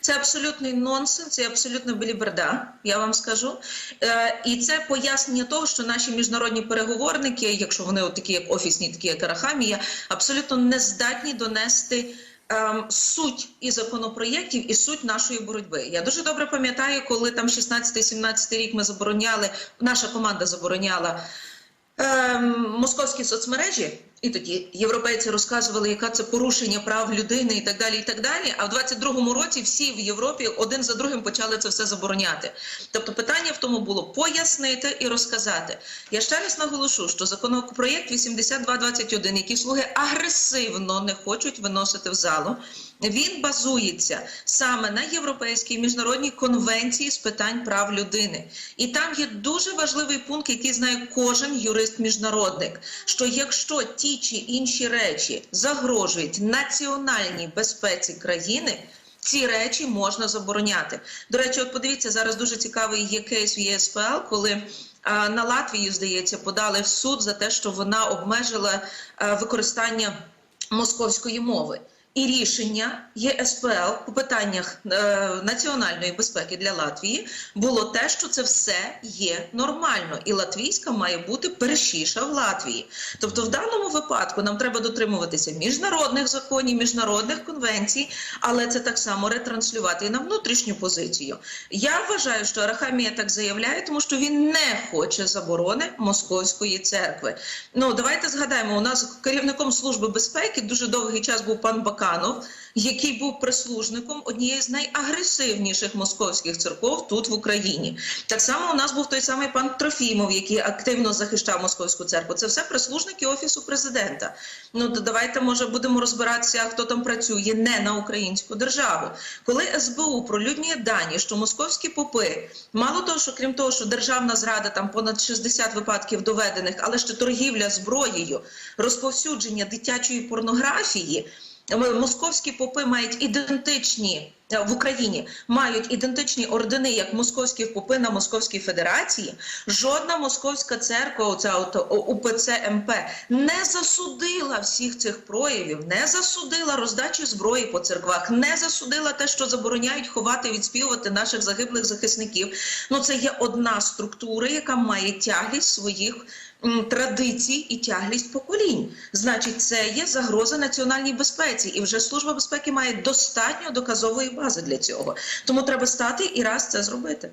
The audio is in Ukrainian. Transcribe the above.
Це абсолютний нонсенс, це абсолютно біліберда, я вам скажу. Е, і це пояснення того, що наші міжнародні переговорники, якщо вони от такі, як офісні, такі як Арахамія, абсолютно не здатні донести. ем, Суть і законопроєктів, і суть нашої боротьби. Я дуже добре пам'ятаю, коли там 16-17 рік ми забороняли, наша команда забороняла ем, московські соцмережі, і тоді європейці розказували, яка це порушення прав людини і так далі. І так далі. А в 22-му році всі в Європі один за другим почали це все забороняти. Тобто, питання в тому було пояснити і розказати. Я ще раз наголошу, що законопроєкт 8221, який слуги агресивно не хочуть виносити в залу. Він базується саме на європейській міжнародній конвенції з питань прав людини, і там є дуже важливий пункт, який знає кожен юрист-міжнародник. Що якщо ті чи інші речі загрожують національній безпеці країни. Ці речі можна забороняти. До речі, от подивіться, зараз дуже цікавий є кейс в ЄСПЛ, коли а, на Латвію, здається, подали в суд за те, що вона обмежила а, використання московської мови. І рішення ЄСПЛ по питаннях е, національної безпеки для Латвії було те, що це все є нормально, і латвійська має бути першіша в Латвії. Тобто, в даному випадку нам треба дотримуватися міжнародних законів, міжнародних конвенцій, але це так само ретранслювати і на внутрішню позицію. Я вважаю, що Арахамія так заявляє, тому що він не хоче заборони московської церкви. Ну давайте згадаємо, у нас керівником служби безпеки дуже довгий час був пан Баканов, який був прислужником однієї з найагресивніших московських церков тут в Україні. Так само у нас був той самий пан Трофімов, який активно захищав московську церкву. Це все прислужники офісу президента. Ну давайте може будемо розбиратися, хто там працює не на українську державу. Коли СБУ пролюднює дані, що московські попи, мало того, що крім того, що державна зрада там понад 60 випадків доведених, але ще торгівля зброєю, розповсюдження дитячої порнографії. Московські попи мають ідентичні в Україні мають ідентичні ордени, як московські попи на Московській Федерації. Жодна московська церква, оця от УПЦ МП, не засудила всіх цих проявів, не засудила роздачі зброї по церквах, не засудила те, що забороняють ховати, відспівувати наших загиблих захисників. Ну це є одна структура, яка має тяглість своїх традицій і тяглість поколінь. Значить, це є загроза національній безпеці, і вже служба безпеки має достатньо доказової бази для цього. Тому треба стати і раз це зробити.